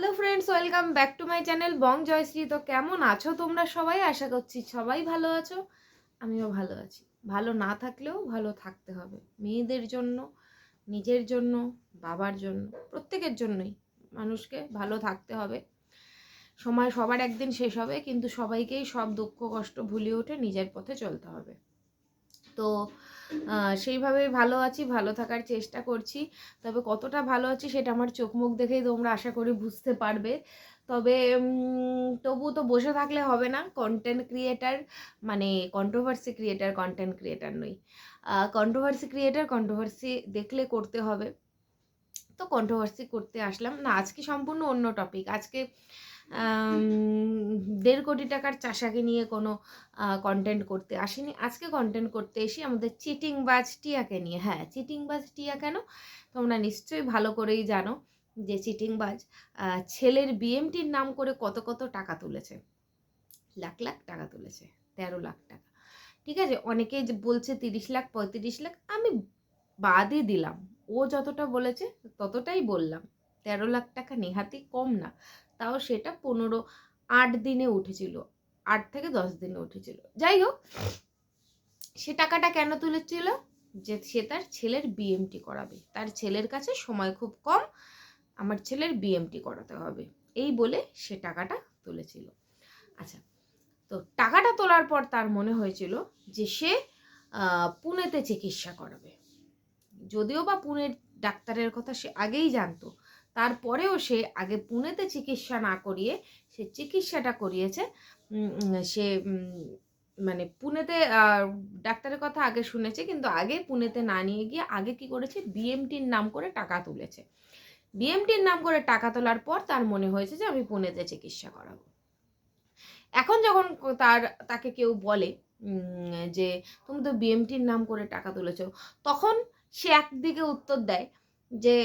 Hello friends welcome back to my channel Bong Joyshree তো কেমন আছো তোমরা সবাই? আশা করছি সবাই ভালো আছো। আমিও ভালো আছি। ভালো না থাকলেও ভালো থাকতে হবে। মেয়েদের জন্য, নিজের জন্য, বাবার জন্য, প্রত্যেকের জন্যই মানুষকে ভালো থাকতে হবে। সময় সবার একদিন শেষ হবে, কিন্তু সবাইকেই সব দুঃখ কষ্ট ভুলিয়ে উঠে নিজের পথে চলতে হবে। তো সেইভাবেই ভালো আছি, ভালো থাকার চেষ্টা করছি। তবে কতটা ভালো আছি সেটা আমার চোখ মুখ দেখেই তোমরা আশা করি বুঝতে পারবে। তবে তবু তো বসে থাকলে হবে না। কন্টেন্ট ক্রিয়েটার মানে কন্ট্রোভার্সি ক্রিয়েটার কন্টেন্ট ক্রিয়েটার নই। কন্ট্রোভার্সি ক্রিয়েটার কন্ট্রোভার্সি দেখলে করতে হবে। তো কন্ট্রোভার্সি করতে আসলাম। না আজকে সম্পূর্ণ অন্য টপিক আজকে দেড় কোটি টাকার চাষাকে নিয়ে কোনো কন্টেন্ট করতে আসিনি। আজকে কন্টেন্ট করতে এসে আমাদের চিটিং বাজ টিয়াকে নিয়ে। হ্যাঁ চিটিং বাজ টিয়া কেন? তোমরা নিশ্চয়ই ভালো করেই জানো যে চিটিং বাজ আহ, ছেলের বিএমটির নাম করে কত কত টাকা তুলেছে। লাখ লাখ টাকা তুলেছে। তেরো লাখ টাকা। ঠিক আছে? অনেকেই যে বলছে তিরিশ লাখ পঁয়ত্রিশ লাখ আমি বাদই দিলাম। ও যতটা বলেছে ততটাই বললাম। তেরো লাখ টাকা নেহাতি কম না। তাও সেটা পনেরো, আট দিনে উঠেছিল। আট থেকে দশ দিনে উঠেছিল। যাই হোক, সে টাকাটা কেন তুলেছিল? যে সে তার ছেলের বিএমটি করাবে। তার ছেলের কাছে সময় খুব কম, আমার ছেলের বিএমটি করাতে হবে। এই বলে সে টাকাটা তুলেছিল। আচ্ছা তো টাকাটা তোলার পর তার মনে হয়েছিল যে সে পুনেতে চিকিৎসা করাবে। যদিও বা পুনের ডাক্তারের কথা সে আগেই জানতো, তারপরেও সে আগে পুনেতে চিকিৎসা না করিয়ে সে চিকিৎসাটা করিয়েছে। সে মানে পুনেতে ডাক্তারের কথা আগে শুনেছে, কিন্তু আগে পুনেতে না নিয়ে গিয়ে আগে কি করেছে, বিএমটির নাম করে টাকা তুলেছে। বিএমটির নাম করে টাকা তোলার পর তার মনে হয়েছে যে আমি পুনেতে চিকিৎসা করাবো। এখন যখন তার, তাকে কেউ বলে যে তুমি তো বিএমটির নাম করে টাকা তুলেছো, তখন সে একদিকে উত্তর দেয় যে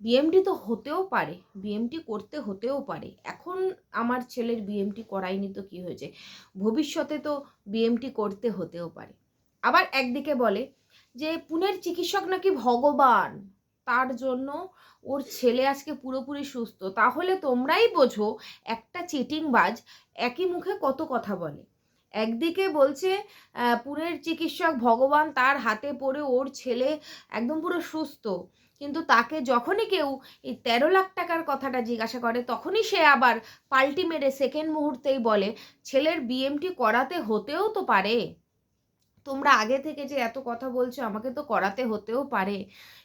বিএমটি তো হতেও পারে বিএমটি করতে হতেও পারে। এখন আমার ছেলের বিএমটি করায়নি তো কি হয়েছে? ভবিষ্যতে তো বিএমটি করতে হতেও পারে। আবার একদিকে বলে যে, পুনের চিকিৎসক নাকি ভগবান? তার জন্য ওর ছেলে আজকে পুরোপুরি সুস্থ। তাহলে তোমরাই বোঝো, একটা চিটিংবাজ একই মুখে কত কথা বলে। একদিকে বলছে পুনের চিকিৎসক ভগবান তার হাতে পড়ে ওর ছেলে একদম পুরো সুস্থ। কিন্তু তাকে যখনই কেউ এই তেরো লাখ টাকার কথাটা জিজ্ঞাসা করে, তখনই সে আবার পাল্টি মেরে সেকেন্ড মুহূর্তেই বলে, ছেলের বিএমটি করাতে হতেও তো পারে। তোমরা আগে থেকে যে এত কথা বলছো, আমাকে তো করাতে হতেও পারে।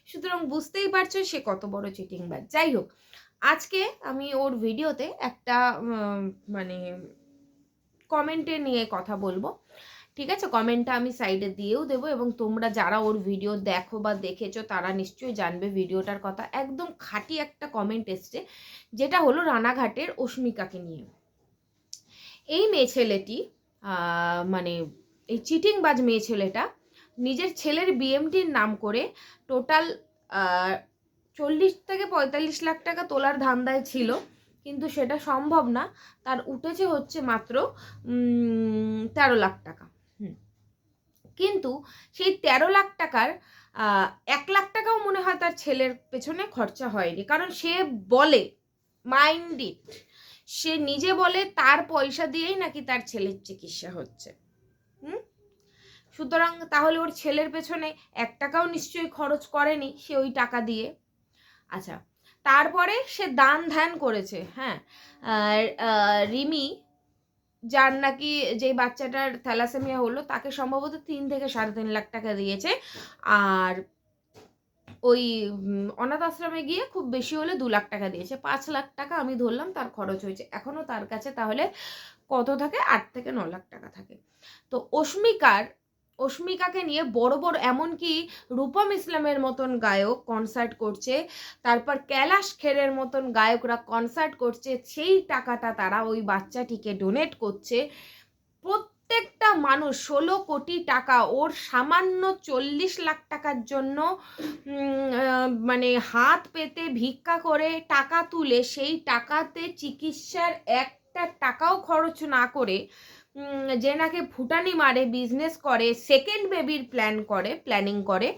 সুতরাং বুঝতেই পারছ সে কত বড় চিটিংবাজ যাই হোক, আজকে আমি ওর ভিডিওতে একটা মানে কমেন্টে নিয়ে কথা বলব। ঠিক আছে? কমেন্টটা আমি সাইডে দিয়েও দেবো এবং তোমরা যারা ওর ভিডিও দেখো বা দেখেছ, তারা নিশ্চয়ই জানবে ভিডিওটার কথা। একদম খাঁটি একটা কমেন্ট এসছে, যেটা হলো রানাঘাটের অস্মিকাকে নিয়ে। এই মেয়ে ছেলেটি মানে এই চিটিংবাজ মেয়ে ছেলেটা নিজের ছেলের বিএমটির নাম করে টোটাল চল্লিশ থেকে পঁয়তাল্লিশ লাখ টাকা তোলার ধান্দায় ছিল। কিন্তু সেটা সম্ভব না। তার উঠেছে হচ্ছে মাত্র তেরো লাখ টাকা। কিন্তু সেই তেরো লাখ টাকার এক লাখ টাকাও মনে হয় তার ছেলের পেছনে খরচা হয়নি। কারণ সে বলে মাইন্ড সে নিজে বলে তার পয়সা দিয়েই নাকি তার ছেলের চিকিৎসা হচ্ছে। হুম? সুতরাং তাহলে ওর ছেলের পেছনে এক টাকাও নিশ্চয়ই খরচ করেনি সে ওই টাকা দিয়ে। আচ্ছা তারপরে সে দান ধ্যান করেছে হ্যাঁ। রিমি, যার নাকি যে বাচ্চাটার থ্যালাসেমিয়া হলো, তাকে সম্ভবত তিন থেকে সাড়ে তিন লাখ টাকা দিয়েছে। আর ওই অনাথ আশ্রমে গিয়ে খুব বেশি হলে দু লাখ টাকা দিয়েছে। পাঁচ লাখ টাকা আমি ধরলাম, তার খরচ হয়েছে। এখনও তার কাছে তাহলে কত থাকে? আট থেকে ন লাখ টাকা থাকে। তো অস্মিকার অস্মিকাকে নিয়ে বড় বড় এমনকি রূপম ইসলামের মতন গায়ক কনসার্ট করছে, তারপর ক্যালাশ খেরের মতন গায়করা কনসার্ট করছে, সেই টাকাটা তারা ওই বাচ্চাটিকে ডোনেট করছে। প্রত্যেকটা মানুষ ষোলো কোটি টাকা, ওর সামান্য চল্লিশ লাখ টাকার জন্য মানে হাত পেতে, ভিক্ষা করে টাকা তুলে, সেই টাকাতে চিকিৎসার একটা টাকাও খরচ না করে যে নাকি ফুটানি মারে বিজনেস করে সেকেন্ড বেবির প্ল্যান করে প্ল্যানিং করে।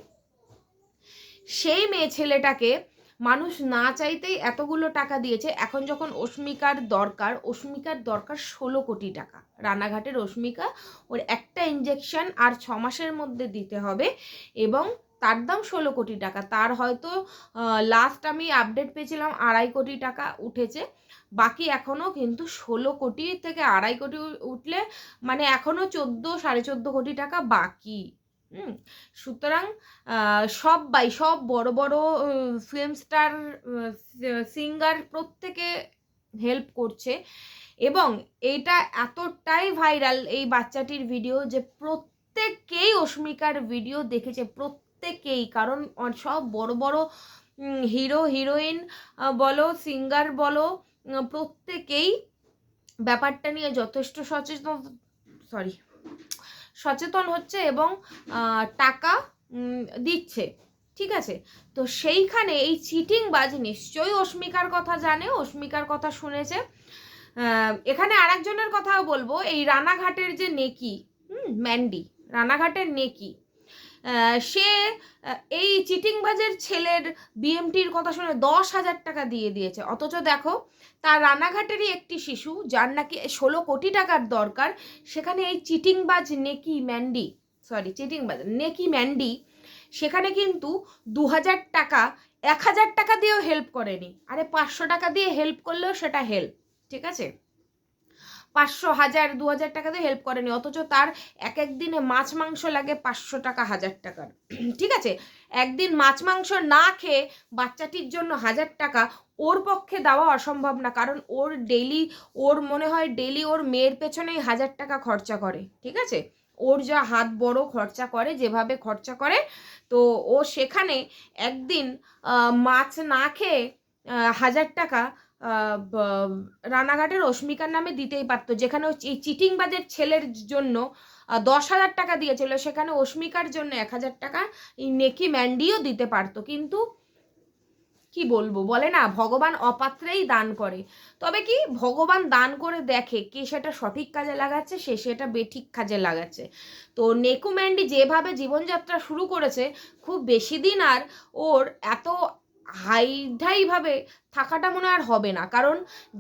সেই মেয়ে ছেলেটাকে মানুষ না চাইতেই এতগুলো টাকা দিয়েছে। এখন যখন অস্মিকার দরকার অস্মিকার দরকার ষোলো কোটি টাকা। রানাঘাটের অস্মিকা, ওর একটা ইঞ্জেকশন আর ছ মাসের মধ্যে দিতে হবে এবং তার দাম ষোলো কোটি টাকা। তার হয়তো লাস্ট আমি আপডেট পেয়েছিলাম আড়াই কোটি টাকা উঠেছে। বাকি এখনও কিন্তু ষোলো কোটি থেকে আড়াই কোটি উঠলে মানে এখনও চোদ্দ, সাড়ে চোদ্দ কোটি টাকা বাকি। সুতরাং সবাই সব বড় বড় ফিল্ম স্টার সিঙ্গার প্রত্যেকে হেল্প করছে। এবং এটা এতটাই ভাইরাল এই বাচ্চাটির ভিডিও যে প্রত্যেকেই অস্মিকার ভিডিও দেখেছে প্রত্যেকেই কারণ সব বড় বড় হিরো, হিরোইন বলো, সিঙ্গার বলো প্রত্যেকেই ব্যাপারটা নিয়ে যথেষ্ট সচেতন, সরি, সচেতন হচ্ছে এবং টাকা দিচ্ছে, ঠিক আছে? তো সেইখানে এই চিটিং বাজ নিশ্চয়ই অস্মিকার কথা জানে, অস্মিকার কথা শুনেছে। এখানে আরেকজনের কথাও বলব, এই রানাঘাটের যে নেকি, হুম, ম্যান্ডি, রানাঘাটের নেকি সে এই চিটিংবাজের ছেলের বিএমটির কথা শুনে দশ হাজার টাকা দিয়ে দিয়েছে। অথচ দেখো, তার রানাঘাটেরই একটি শিশু, যার নাকি ষোলো কোটি টাকার দরকার, সেখানে এই চিটিংবাজ নেকি ম্যান্ডি সরি চিটিংবাজ, নেকি ম্যান্ডি, সেখানে কিন্তু দু হাজার টাকা, এক হাজার টাকা দিয়েও হেল্প করেনি। আরে পাঁচশো টাকা দিয়ে হেল্প করলেও সেটা হেল্প ঠিক আছে? পাঁচশো হাজার, দু হাজার টাকা দিয়ে হেল্প করেনি, অথচ তার এক এক দিনে মাছ, মাংস লাগে পাঁচশো টাকা, হাজার টাকার। ঠিক আছে? একদিন মাছ, মাংস না খেয়ে বাচ্চাটির জন্য হাজার টাকা ওর পক্ষে দেওয়া অসম্ভব না, কারণ ওর ডেলি ওর মনে হয় ডেলি ওর মেয়ের পেছনেই হাজার টাকা খরচা করে। ঠিক আছে? ওর যা হাত বড় খরচা করে, যেভাবে খরচা করে, তো ও সেখানে একদিন মাছ না খেয়ে হাজার টাকা রানাঘাটের অস্মিকার নামে দিতেই পারতো। যেখানে এই চিটিংবাজের ছেলের জন্য দশ হাজার টাকা দিয়েছিল। সেখানে অস্মিকার জন্য এক হাজার টাকা নেকি ম্যান্ডিও দিতে পারতো। কিন্তু কি বলব? বলে না, ভগবান অপাত্রেই দান করে। তবে কি, ভগবান দান করে দেখে কে সেটা সঠিক কাজে লাগাচ্ছে, সে সেটা বেঠিক কাজে লাগাচ্ছে। তো নেকু ম্যান্ডি যেভাবে জীবনযাত্রা শুরু করেছে, খুব বেশি দিন আর ওর এত হাইঢাইভাবে থাকাটা মনে আর হবে না। কারণ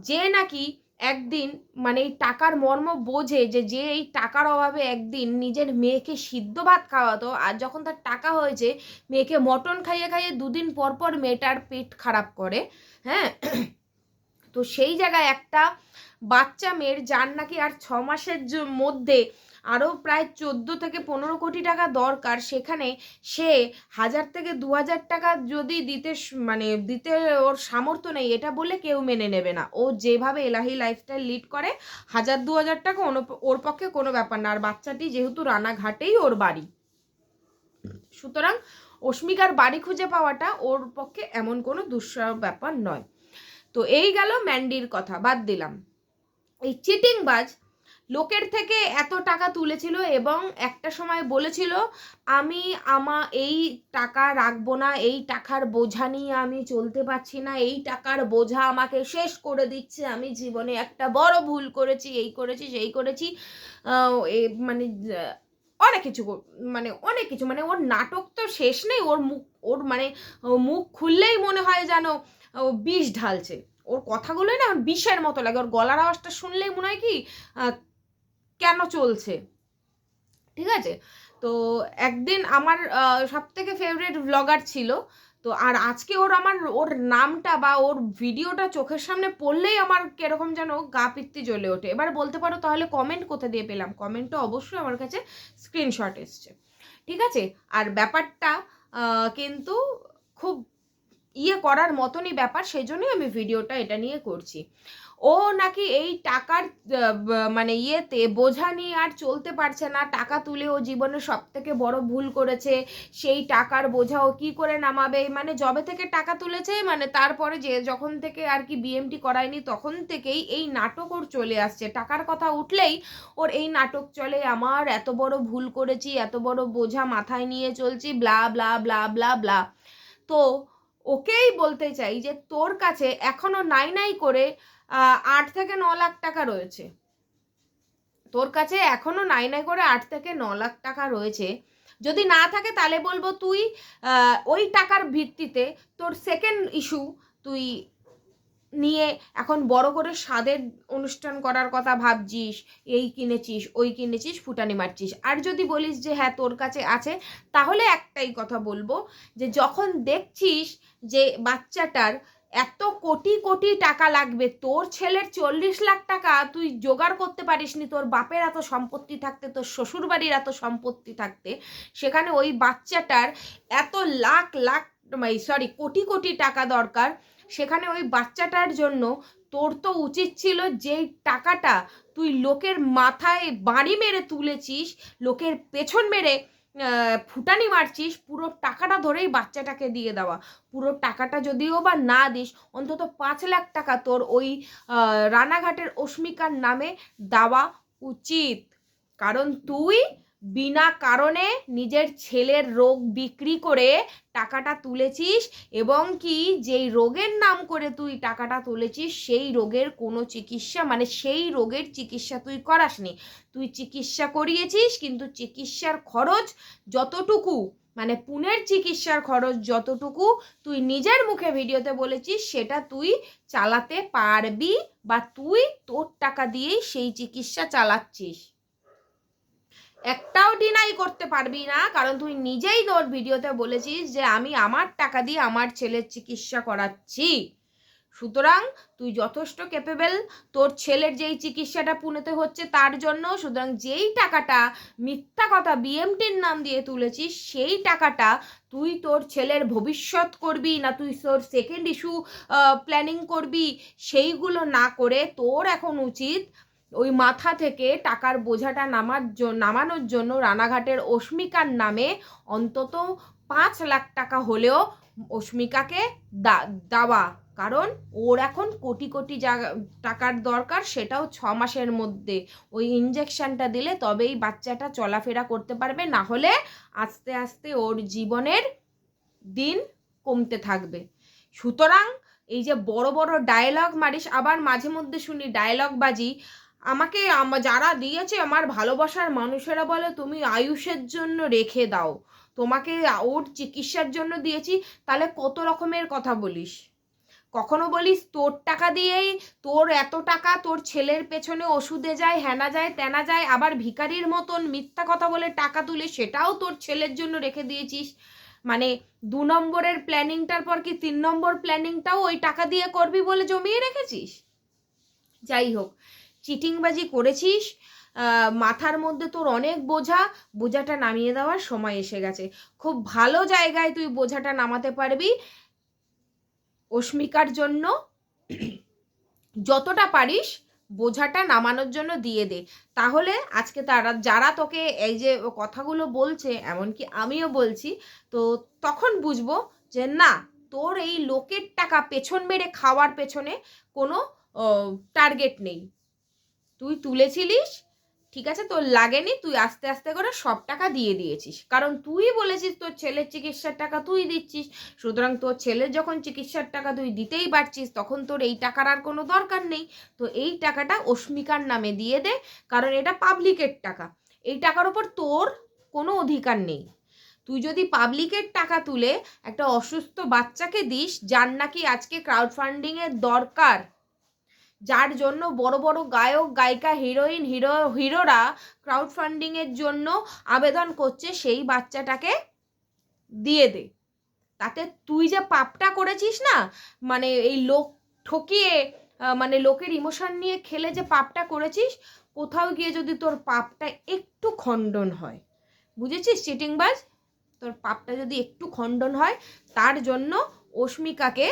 যে নাকি একদিন মানে এই টাকার মর্ম বোঝে যে যে এই টাকার অভাবে একদিন নিজের মেয়েকে সিদ্ধ ভাত খাওয়াতো আর যখন তার টাকা হয়েছে, মেয়েকে মটন খাইয়ে খাইয়ে দুদিন পর পর মেয়েটার পেট খারাপ করে হ্যাঁ? তো সেই জায়গায় একটা বাচ্চা মেয়ের যার নাকি আর ছ মাসের মধ্যে আরও প্রায় চোদ্দ থেকে পনেরো কোটি টাকা দরকার, সেখানে সে হাজার থেকে দু হাজার টাকা যদি দিতে মানে দিতে ওর সামর্থ্য নেই, এটা বলে কেউ মেনে নেবে না। ও যেভাবে এলাহি লাইফস্টাইল লিড করে, হাজার দু হাজার টাকা ওর পক্ষে কোনো ব্যাপার না। আর বাচ্চাটি যেহেতু রানাঘাটেই ওর বাড়ি। সুতরাং অস্মিকার বাড়ি খুঁজে পাওয়াটা ওর পক্ষে এমন কোনো দুঃসহ ব্যাপার নয়। তো এই গেল ম্যান্ডির কথা, বাদ দিলাম। এই চিটিংবাজ লোকের থেকে এত টাকা তুলেছিল এবং একটা সময় বলেছিল, আমি আমা, এই টাকা রাখব না, এই টাকার বোঝা নিয়ে আমি চলতে পারছি না, এই টাকার বোঝা আমাকে শেষ করে দিচ্ছে, আমি জীবনে একটা বড় ভুল করেছি, এই করেছি, সেই করেছি। মানে অনেক কিছু মানে অনেক কিছু মানে ওর নাটক তো শেষ নেই, ওর মুখ, ওর মানে মুখ খুললেই মনে হয় যেন বিষ ঢালছে। ওর কথাগুলোই না বিষের মতো লাগে। ওর গলার আওয়াজটা শুনলেই মনে হয় কি কেন চলছে? ঠিক আছে? তো একদিন আমার সব থেকে ফেভারিট ব্লগার ছিল। তো আর আজকে ওর আমার, ওর নামটা বা ওর ভিডিওটা চোখের সামনে পড়লেই আমার কীরকম যেন গা পিত্তি জ্বলে ওঠে। এবার বলতে পারো তাহলে কমেন্ট কোথা দিয়ে পেলাম? কমেন্টটা অবশ্যই আমার কাছে স্ক্রিনশট এসছে। ঠিক আছে? আর ব্যাপারটা কিন্তু খুব ইয়ে করার মতনই ব্যাপার সেই জন্যই আমি ভিডিওটা এটা নিয়ে করছি। ও নাকি এই টাকার মানে ইয়েতে বোঝা নিয়ে আর চলতে পারছে না, টাকা তুলে ও জীবনে সব থেকে বড় ভুল করেছে, সেই টাকার বোঝা ও কী করে নামাবে মানে জবে থেকে টাকা তুলেছে মানে তারপরে যে যখন থেকে আর কি বিএমটি করায়নি, তখন থেকেই এই নাটক ওর চলে আসছে। টাকার কথা উঠলেই ওর এই নাটক চলে, আমার এত বড় ভুল করেছি, এত বড় বোঝা মাথায় নিয়ে চলছি, blah blah blah blah blah. তো ওকেই বলতে চাই যে তোর কাছে এখনও নাই নাই করে আট থেকে ন লাখ টাকা রয়েছে। তোর কাছে এখনও নাই নাই করে আট থেকে ন লাখ টাকা রয়েছে। যদি না থাকে তাহলে বলব তুই ওই টাকার ভিত্তিতে তোর সেকেন্ড ইস্যু তুই নিয়ে এখন বড় করে স্বাদের অনুষ্ঠান করার কথা ভাবছিস, এই কিনেছিস, ওই কিনেছিস, ফুটানি মারছিস। আর যদি বলিস যে হ্যাঁ তোর কাছে আছে, তাহলে একটাই কথা বলব যে যখন দেখছিস যে বাচ্চাটার এত কোটি কোটি টাকা লাগবে, তোর ছেলের চল্লিশ লাখ টাকা তুই জোগাড় করতে পারিসনি, তোর বাপের এত সম্পত্তি থাকতে, তোর শ্বশুরবাড়ির এত সম্পত্তি থাকতে, সেখানে ওই বাচ্চাটার এত লাখ লাখ সরি কোটি কোটি টাকা দরকার সেখানে ওই বাচ্চাটার জন্য তোর তো উচিত ছিল যেই টাকাটা তুই লোকের মাথায় বাড়ি মেরে তুলেছিস, লোকের পেছন মেরে ফুটানি মারছিস, পুরো টাকাটা ধরেই বাচ্চাটাকে দিয়ে দেওয়া। পুরো টাকাটা যদিও বা না দিস, অন্তত পাঁচ লাখ টাকা তোর ওই রানাঘাটের অস্মিকার নামে দেওয়া উচিত। কারণ তুই বিনা কারণে নিজের ছেলের রোগ বিক্রি করে টাকাটা তুলেছিস এবং কি যেই রোগের নাম করে তুই টাকাটা তুলেছিস, সেই রোগের কোনো চিকিৎসা মানে সেই রোগের চিকিৎসা তুই করাসনি। তুই চিকিৎসা করিয়েছিস, কিন্তু চিকিৎসার খরচ যতটুকু মানে পুনের চিকিৎসার খরচ যতটুকু তুই নিজের মুখে ভিডিওতে বলেছিস, সেটা তুই চালাতে পারবি বা তুই তোর টাকা দিয়েই সেই চিকিৎসা চালাচ্ছিস। একটাও ডিনাই করতে পারবি না, কারণ তুই নিজেই তোর ভিডিওতে বলেছিস যে আমি আমার টাকা দিয়ে আমার ছেলের চিকিৎসা করাচ্ছি। সুতরাং তুই যথেষ্ট ক্যাপেবল তোর ছেলের যেই চিকিৎসাটা পুনেতে হচ্ছে তার জন্য, সুতরাং যেই টাকাটা মিথ্যা কথা বিএমটির নাম দিয়ে তুলেছিস, সেই টাকাটা তুই তোর ছেলের ভবিষ্যৎ করবি না তুই তোর সেকেন্ড ইস্যু প্ল্যানিং করবি, সেইগুলো না করে তোর এখন উচিত ওই মাথা থেকে টাকার বোঝাটা নামার জন্য নামানোর জন্য রানাঘাটের অস্মিকার নামে অন্তত পাঁচ লাখ টাকা হলেও অস্মিকাকে দেওয়া। কারণ ওর এখন কোটি কোটি টাকার দরকার, সেটাও ছ মাসের মধ্যে। ওই ইঞ্জেকশনটা দিলে তবেই বাচ্চাটা চলাফেরা করতে পারবে, না হলে আস্তে আস্তে ওর জীবনের দিন কমতে থাকবে। সুতরাং এই যে বড় বড় ডায়লগ মারিস, আবার মাঝে মধ্যে শুনি ডায়লগ বাজি আমাকে যারা দিয়েছে আমার ভালোবাসার মানুষেরা বলে তুমি আয়ুষের জন্য রেখে দাও। তোমাকে ওর চিকিৎসার জন্য দিয়েছি, তাহলে কত রকমের কথা বলিস? কখনো বলিস তোর টাকা দিয়েই তোর এত টাকা তোর ছেলের পেছনে ওষুধে যায় হ্যানা যায়, তেনা যায়, আবার ভিখারির মতন মিথ্যা কথা বলে টাকা তুলে সেটাও তোর ছেলের জন্য রেখে দিয়েছিস। মানে দু নম্বরের প্ল্যানিংটার পর কি তিন নম্বর প্ল্যানিংটাও ওই টাকা দিয়ে করবি বলে জমিয়ে রেখেছিস? যাই হোক চিটিংবাজি করেছিস? মাথার মধ্যে তোর অনেক বোঝা, বোঝাটা নামিয়ে দেওয়ার সময় এসে গেছে। খুব ভালো জায়গায় তুই বোঝাটা নামাতে পারবি। অস্মিকার জন্য যতটা পারিস বোঝাটা নামানোর জন্য দিয়ে দে। তাহলে আজকে তারা, যারা তোকে এই যে কথাগুলো বলছে, এমনকি আমিও বলছি, তো তখন বুঝব যে না, তোর এই লোকের টাকা পেছন মেরে খাওয়ার পেছনে কোনো টার্গেট নেই। তুই তুলেছিলিস? ঠিক আছে, তোর লাগেনি, তুই আস্তে আস্তে করে সব টাকা দিয়ে দিয়েছিস। কারণ তুই বলেছিস তোর ছেলের চিকিৎসার টাকা তুই দিচ্ছিস। সুতরাং তোর ছেলের যখন চিকিৎসার টাকা তুই দিতেই পারছিস, তখন তোর এই টাকার আর কোনো দরকার নেই। তো এই টাকাটা অস্মিকার নামে দিয়ে দে, কারণ এটা পাবলিকের টাকা। এই টাকার ওপর তোর কোনো অধিকার নেই। তুই যদি পাবলিকের টাকা তুলে একটা অসুস্থ বাচ্চাকে দিস, যার নাকি আজকে ক্রাউড ফান্ডিংয়ের দরকার যার জন্য বড় বড় গায়ক, গায়িকা হিরোইন হিরো হিরোরা ক্রাউড ফান্ডিংয়ের জন্য আবেদন করছে সেই বাচ্চাটাকে দিয়ে দে। তাতে তুই যে পাপটা করেছিস না মানে এই লোক ঠকিয়ে মানে লোকের ইমোশন নিয়ে খেলে যে পাপটা করেছিস, কোথাও গিয়ে যদি তোর পাপটা একটু খণ্ডন হয়, বুঝেছিস চিটিংবাজ? তোর পাপটা যদি একটু খণ্ডন হয়, তার জন্য অস্মিকাকে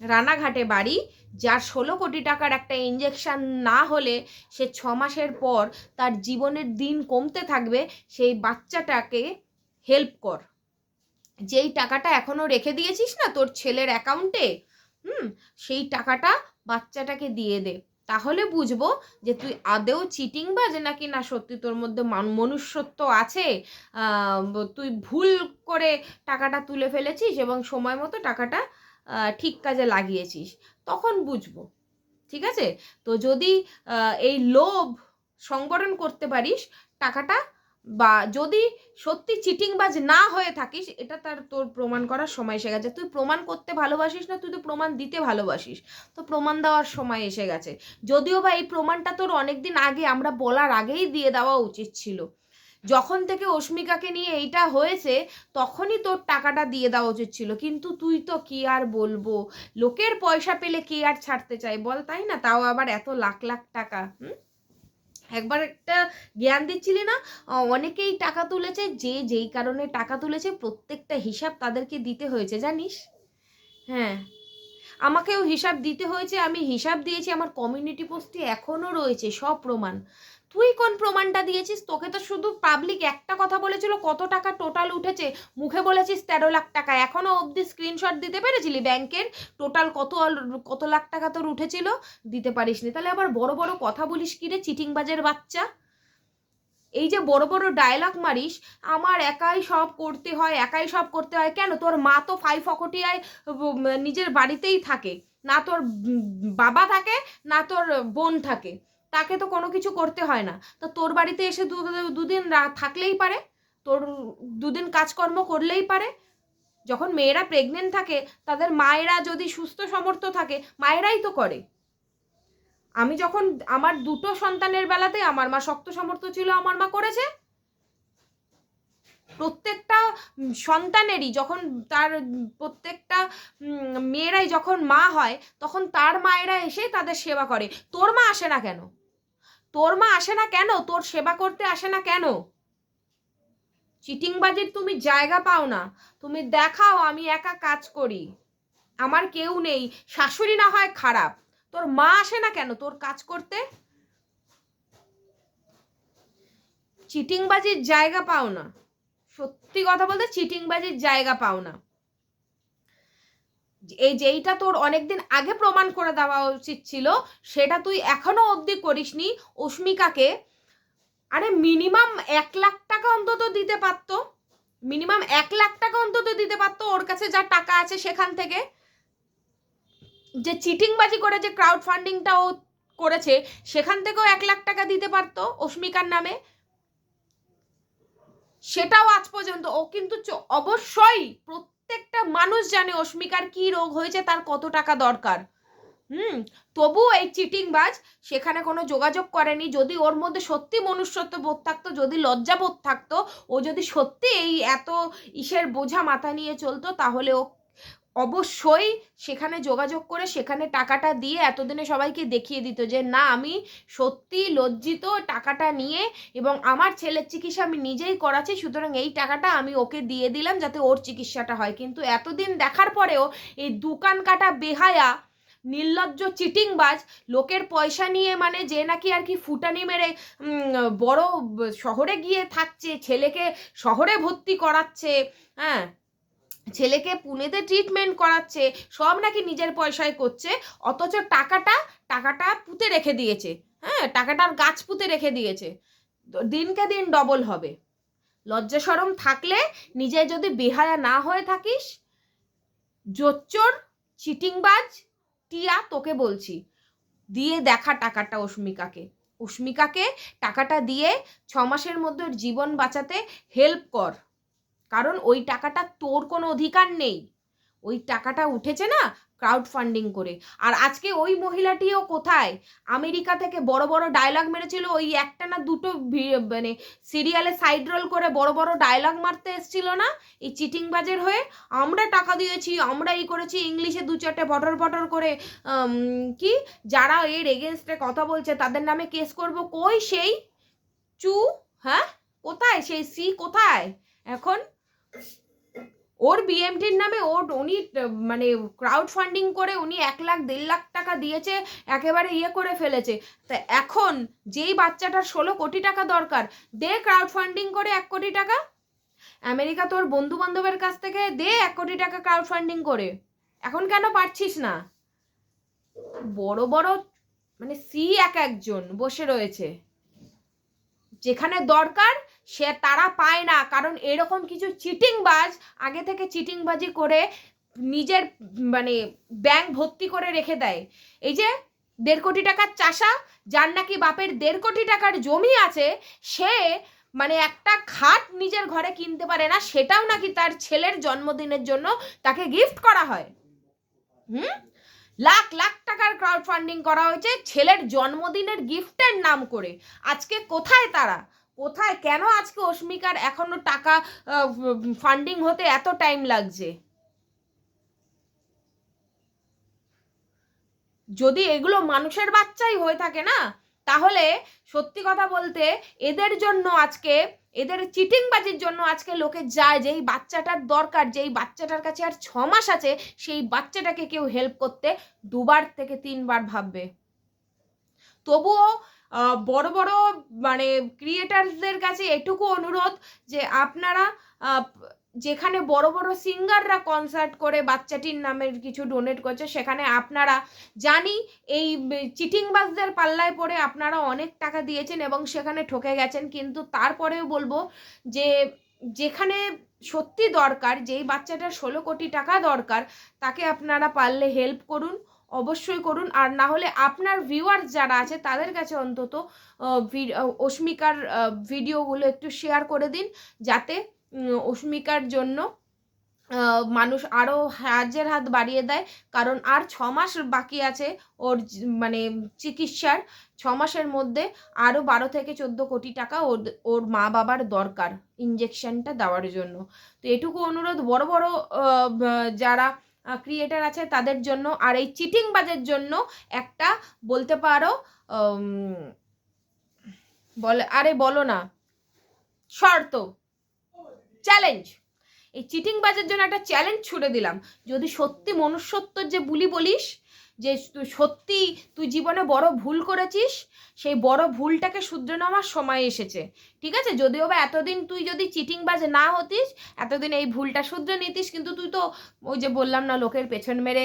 রানাঘাটে বাড়ি, যার ষোলো কোটি টাকার একটা ইঞ্জেকশন না হলে সে ছ মাসের পর তার জীবনের দিন কমতে থাকবে, সেই বাচ্চাটাকে হেল্প কর। যেই টাকাটা এখনও রেখে দিয়েছিস না তোর ছেলের অ্যাকাউন্টে হুম, সেই টাকাটা বাচ্চাটাকে দিয়ে দে। তাহলে বুঝব যে তুই আদেও চিটিং বাজে নাকি না সত্যি তোর মধ্যে মনুষ্যত্ব আছে? তুই ভুল করে টাকাটা তুলে ফেলেছিস এবং সময় মতো টাকাটা ঠিক কাজে লাগিয়েছিস, তখন বুঝব, ঠিক আছে? তো যদি এই লোভ সংবরণ করতে পারিস টাকাটা, বা যদি সত্যি চিটিংবাজ না হয়ে থাকিস, এটা তার তোর প্রমাণ করার সময় এসে গেছে। তুই প্রমাণ করতে ভালোবাসিস না, তুই তো প্রমাণ দিতে ভালোবাসিস। তো প্রমাণ দেওয়ার সময় এসে গেছে। যদিও বা এই প্রমাণটা তোর অনেকদিন আগে, আমরা বলার আগেই দিয়ে দেওয়া উচিত ছিল। যখন থেকে অস্মিকাকে নিয়ে এইটা হয়েছে, তখনই তোর টাকাটা দিয়ে দেওয়া উচিত ছিল। কিন্তু তুই তো কি আর বলব? লোকের পয়সা পেলে কে আর ছাড়তে চায় বল? তাই না? তাও আবার এত লাখ লাখ টাকা, হুম? একবার একটা জ্ঞান দিচ্ছিলি না? অনেকেই টাকা তুলেছে, যে যেই কারণে টাকা তুলেছে, প্রত্যেকটা হিসাব তাদেরকে দিতে হয়েছে, জানিস? হ্যাঁ। আমাকেও হিসাব দিতে হয়েছে, আমি হিসাব দিয়েছি, আমার কমিউনিটি পোস্টে এখনও রয়েছে, সব প্রমাণ। তুই কোন প্রমাণটা দিয়েছিস? তোকে তো শুধু পাবলিক একটা কথা বলেছিল, কত টাকা টোটাল উঠেছে? মুখে বলেছিস তেরো লাখ টাকা। এখনও অবধি স্ক্রিনশট দিতে পেরেছিলি ব্যাংকের? টোটাল কত কত লাখ টাকা তোর উঠেছিল? দিতে পারিসনি। তাহলে আবার বড় বড় কথা বলিস কি রে, চিটিংবাজের বাচ্চা? এই যে বড় বড় ডায়লগ মারিস, আমার একাই সব করতে হয়, একাই সব করতে হয়। কেন? তোর মা তো ফাই ফকটিয়ায় নিজের বাড়িতেই থাকে। না তোর বাবা থাকে, না তোর বোন থাকে। তাকে তো কোনো কিছু করতে হয় না। তো তোর বাড়িতে এসে দুদিন থাকলেই পারে। তোর দুদিন কাজকর্ম করলেই পারে। যখন মেয়েরা প্রেগনেন্ট থাকে, তাদের মায়েরা যদি সুস্থ, সমর্থ থাকে, মায়েরাই তো করে। আমি যখন, আমার দুটো সন্তানের বেলাতে আমার মা শক্ত সামর্থ্য ছিল, আমার মা করেছে। প্রত্যেকটা সন্তানেরই যখন তার প্রত্যেকটা মেয়েরাই যখন মা হয়, তখন তার মায়েরা এসে তাদের সেবা করে। তোর মা আসে না কেন? তোর মা আসে না কেন? তোর সেবা করতে আসে না কেন? চিটিংবাজির তুমি জায়গা পাও না। তুমি দেখাও, আমি একা কাজ করি। আমার কেউ নেই। শাশুড়ি না হয় খারাপ। তোর মা আসে না কেন তোর কাজ করতে? চিটিংবাজির জায়গা পাও না। সত্যি কথা বলতে চিটিংবাজির জায়গা পাও না। এই যেইটা তোর অনেকদিন আগে প্রমাণ করে দেওয়া উচিত ছিল, সেটা তুই এখনও অবধি করিসনি। অস্মিকাকে আরে মিনিমাম এক লাখ টাকা অন্তত দিতে পারতো। মিনিমাম এক লাখ টাকা অন্তত দিতে পারতো ওর কাছে যা টাকা আছে সেখান থেকে। যে চিটিংবাজি করে যে ক্রাউড ফান্ডিংটা ও করেছে, সেখান থেকেও এক লাখ টাকা দিতে পারতো অস্মিকার নামে। সেটাও আজ পর্যন্ত। ও কিন্তু অবশ্যই প্রত্যেকটা মানুষ জানে অস্মিকার কি রোগ হয়েছে, তার কত টাকা দরকার। হুম, তবু এই চিটিংবাজ সেখানে কোনো যোগাযোগ করেনি। যদি ওর মধ্যে সত্যি মনুষ্যত্ব বোধ থাকতো, যদি লজ্জা বোধ থাকতো, ও যদি সত্যি এই এত ইসের বোঝা মাথা নিয়ে চলতো, তাহলে ও অবশ্যই সেখানে যোগাযোগ করে সেখানে টাকাটা দিয়ে এতদিনে সবাইকে দেখিয়ে দিত যে, না, আমি সত্যি লজ্জিত টাকাটা নিয়ে এবং আমার ছেলের চিকিৎসা আমি নিজেই করাচ্ছি, সুতরাং এই টাকাটা আমি ওকে দিয়ে দিলাম যাতে ওর চিকিৎসাটা হয়। কিন্তু এতদিন দেখার পরেও এই দোকান কাটা বেহায়া, নির্লজ্জ, চিটিংবাজ, লোকের পয়সা নিয়ে মানে যে নাকি আর কি ফুটানি মেরে বড় শহরে গিয়ে থাকছে, ছেলেকে শহরে ভর্তি করাচ্ছে হ্যাঁ? ছেলেকে পুনেতে ট্রিটমেন্ট করাচ্ছে, সব নাকি নিজের পয়সায় করছে, অথচ টাকাটা টাকাটা পুঁতে রেখে দিয়েছে। হ্যাঁ টাকাটার গাছ পুঁতে রেখে দিয়েছে। দিনকে দিন ডবল হবে। লজ্জা সরম থাকলে নিজে যদি বেহায়া না হয়ে থাকিস, জোচ্চোর, চিটিংবাজ, টিয়া তোকে বলছি, দিয়ে দেখা টাকাটা অস্মিকাকে। অস্মিকাকে টাকাটা দিয়ে ছ মাসের মধ্যে জীবন বাঁচাতে হেল্প কর। কারণ ওই টাকাটা তোর কোনো অধিকার নেই। ওই টাকাটা উঠেছে না ক্রাউড ফান্ডিং করে। আর আজকে ওই মহিলাটিও কোথায়? আমেরিকা থেকে বড় বড় ডায়লগ মেরেছিল, ওই একটা না দুটো মানে সিরিয়ালে সাইড রোল করে বড় বড় ডায়লগ মারতে এসছিল না? এই চিটিংবাজের হয়ে? আমরা টাকা দিয়েছি, আমরা এই করেছি, ইংলিশে দু চারটে বটর পটর করে কি? যারা এর এগেনস্টে কথা বলছে, তাদের নামে কেস করব। কই সেই? চু? হ্যাঁ? কোথায়? সেই সি কোথায়? এখন ওর বিএমটির নামে ওর উনি মানে ক্রাউড ফান্ডিং করে উনি এক লাখ, দেড় লাখ টাকা দিয়েছে, একেবারে ইয়ে করে ফেলেছে। তা এখন যেই বাচ্চাটার ষোলো কোটি টাকা দরকার, দে ক্রাউড ফান্ডিং করে এক কোটি টাকা। আমেরিকা তোর বন্ধু বান্ধবের কাছ থেকে দে এক কোটি টাকা ক্রাউড ফান্ডিং করে। এখন কেন পারছিস না? বড় বড় মানে সি এক একজন বসে রয়েছে। যেখানে দরকার সে তারা পায় না। কারণ এরকম কিছু চিটিংবাজ আগে থেকে চিটিংবাজি করে নিজের মানে ব্যাংক ভর্তি করে রেখে দেয়। এই যে দেড় কোটি টাকার চাষা, যার নাকি বাপের দেড় কোটি টাকার জমি আছে, সে মানে একটা খাট নিজের ঘরে কিনতে পারে না, সেটাও নাকি তার ছেলের জন্মদিনের জন্য তাকে গিফট করা হয়। হুম? লাখ লাখ টাকার ক্রাউড ফান্ডিং করা হয়েছে ছেলের জন্মদিনের গিফটের নাম করে। আজকে কোথায় তারা? কোথায়? কেন আজকে অস্মিকার এখনও টাকা ফান্ডিং হতে এত টাইম লাগছে? যদি এগুলো মানুষের বাচ্চাই হয়ে থাকে না, তাহলে সত্যি কথা বলতে এদের জন্য আজকে, এদের চিটিংবাজির জন্য আজকে লোকে যায়, যেই বাচ্চাটার দরকার, যেই বাচ্চাটার কাছে আর ছ মাস আছে, সেই বাচ্চাটাকে কেউ হেল্প করতে দুবার থেকে তিনবার ভাববে। তবুও বড় বড় মানে ক্রিয়েটারদের কাছে এটুকু অনুরোধ যে আপনারা যেখানে বড় বড় সিঙ্গাররা কনসার্ট করে, বাচ্চাটির নামের কিছু ডোনেট করছে, সেখানে আপনারা জানি এই চিটিংবাজদের পাল্লায় পড়ে আপনারা অনেক টাকা দিয়েছেন এবং সেখানে ঠকে গেছেন। কিন্তু তারপরেও বলব যে, যেখানে সত্যি দরকার, যেই বাচ্চাটার ষোলো কোটি টাকা দরকার, তাকে আপনারা পারলে হেল্প করুন। অবশ্যই করুন। আর না হলে আপনার ভিউয়ার্স যারা আছে, তাদের কাছে অন্তত অস্মিকার ভিডিওগুলো একটু শেয়ার করে দিন। যাতে অস্মিকার জন্য মানুষ আরও সাহায্যের হাত বাড়িয়ে দেয়। কারণ আর ছ মাস বাকি আছে ওর মানে চিকিৎসার। ছ মাসের মধ্যে আরও বারো থেকে চোদ্দ কোটি টাকা ওর ওর মা বাবার দরকার ইঞ্জেকশনটা দেওয়ার জন্য। তো এটুকু অনুরোধ, বড় বড় যারা ক্রিয়েটার আছে, তাদের জন্য আর এই চিটিংবাজের জন্য একটা বলতে পারো বলে, আরে বলো না, শর্ত চ্যালেঞ্জ এই চিটিংবাজের জন্য একটা চ্যালেঞ্জ ছুড়ে দিলাম। যদি সত্যি মনুষ্যত্বর যে বুলি বলিস যে তুই সত্যি তুই জীবনে বড় ভুল করেছিস, সেই বড় ভুলটাকে শুধরে নেওয়ার সময় এসেছে। ঠিক আছে? যদিও বা এতদিন তুই যদি চিটিং বাজ না হতিস, এতদিন এই ভুলটা শুধরে নিতিস, কিন্তু তুই তো ওই যে বললাম না, লোকের পেছন মেরে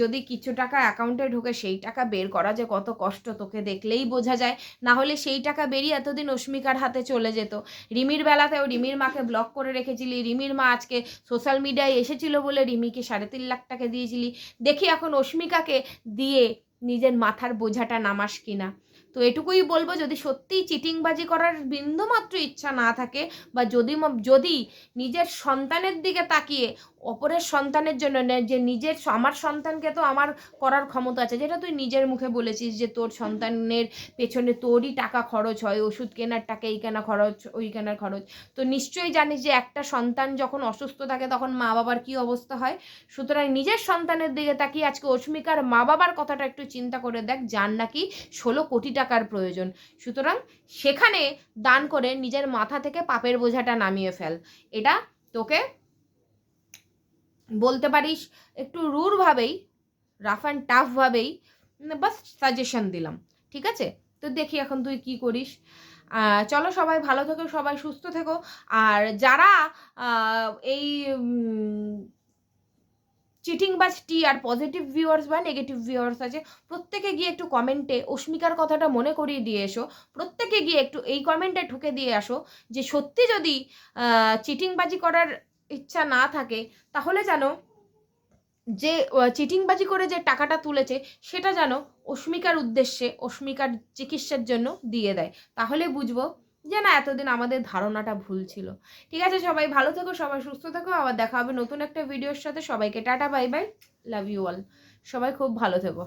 যদি কিছু টাকা অ্যাকাউন্টে ঢোকে, সেই টাকা বের করা যে কত কষ্ট, তোকে দেখলেই বোঝা যায়। না হলে সেই টাকা বেরিয়ে এতদিন অস্মিকার হাতে চলে যেত। রিমির বেলাতেও রিমির মাকে ব্লক করে রেখেছিলি। রিমির মা আজকে সোশ্যাল মিডিয়ায় এসেছিল বলে রিমিকে সাড়ে তিন লাখ টাকা দিয়েছিলি। দেখি এখন অস্মিকাকে দিয়ে নিজের মাথার বোঝাটা নামাস কিনা। তো এটুকুই বলব, যদি সত্যিই চিটিংবাজি করার বিন্দুমাত্র ইচ্ছা না থাকে বা যদি যদি নিজের সন্তানের দিকে তাকিয়ে অপরের সন্তানের জন্য নে- যে নিজের আমার সন্তানকে তো আমার করার ক্ষমতা আছে, যেটা তুই নিজের মুখে বলেছিস যে তোর সন্তানের পেছনে তোরই টাকা খরচ হয়, ওষুধ কেনার টাকা এই কেনা খরচ, ওই কেনার খরচ। তো নিশ্চয়ই জানিস যে একটা সন্তান যখন অসুস্থ থাকে তখন মা বাবার কি অবস্থা হয়? সুতরাং নিজের সন্তানের দিকে তাকিয়ে আজকে অস্মিকার মা বাবার কথাটা একটু চিন্তা করে দেখ, যার নাকি ষোলো কোটি টাকার প্রয়োজন। সুতরাং সেখানে দান করে নিজের মাথা থেকে পাপের বোঝাটা নামিয়ে ফেল। এটা তোকে বলতে পারিস, একটু রুরভাবেই রাফ অ্যান্ড টাফভাবেই বাস সাজেশন দিলাম, ঠিক আছে? তো দেখি এখন তুই কি করিস। চলো সবাই ভালো থেকো, সবাই সুস্থ থেকো। আর যারা এই চিটিং বাজ টি আর পজিটিভ ভিউয়ার্স বা নেগেটিভ ভিউয়ার্স আছে, প্রত্যেকে গিয়ে একটু কমেন্টে অস্মিকার কথাটা মনে করিয়ে দিয়ে এসো। প্রত্যেকে গিয়ে একটু এই কমেন্টে ঠুকে দিয়ে আসো যে সত্যি যদি চিটিংবাজি করার ইচ্ছা না থাকে, তাহলে যেন যে চিটিংবাজি করে যে টাকাটা তুলেছে, সেটা যেন অস্মিকার উদ্দেশ্যে, অস্মিকার চিকিৎসার জন্য দিয়ে দেয়। তাহলে বুঝব যে না, এতদিন আমাদের ধারণাটা ভুল ছিল। ঠিক আছে সবাই, ভালো থেকো, সবাই সুস্থ থেকো। আবার দেখা হবে নতুন একটা ভিডিওর সাথে। সবাইকে tata, bye bye. Love you all সবাই খুব ভালো থেকো।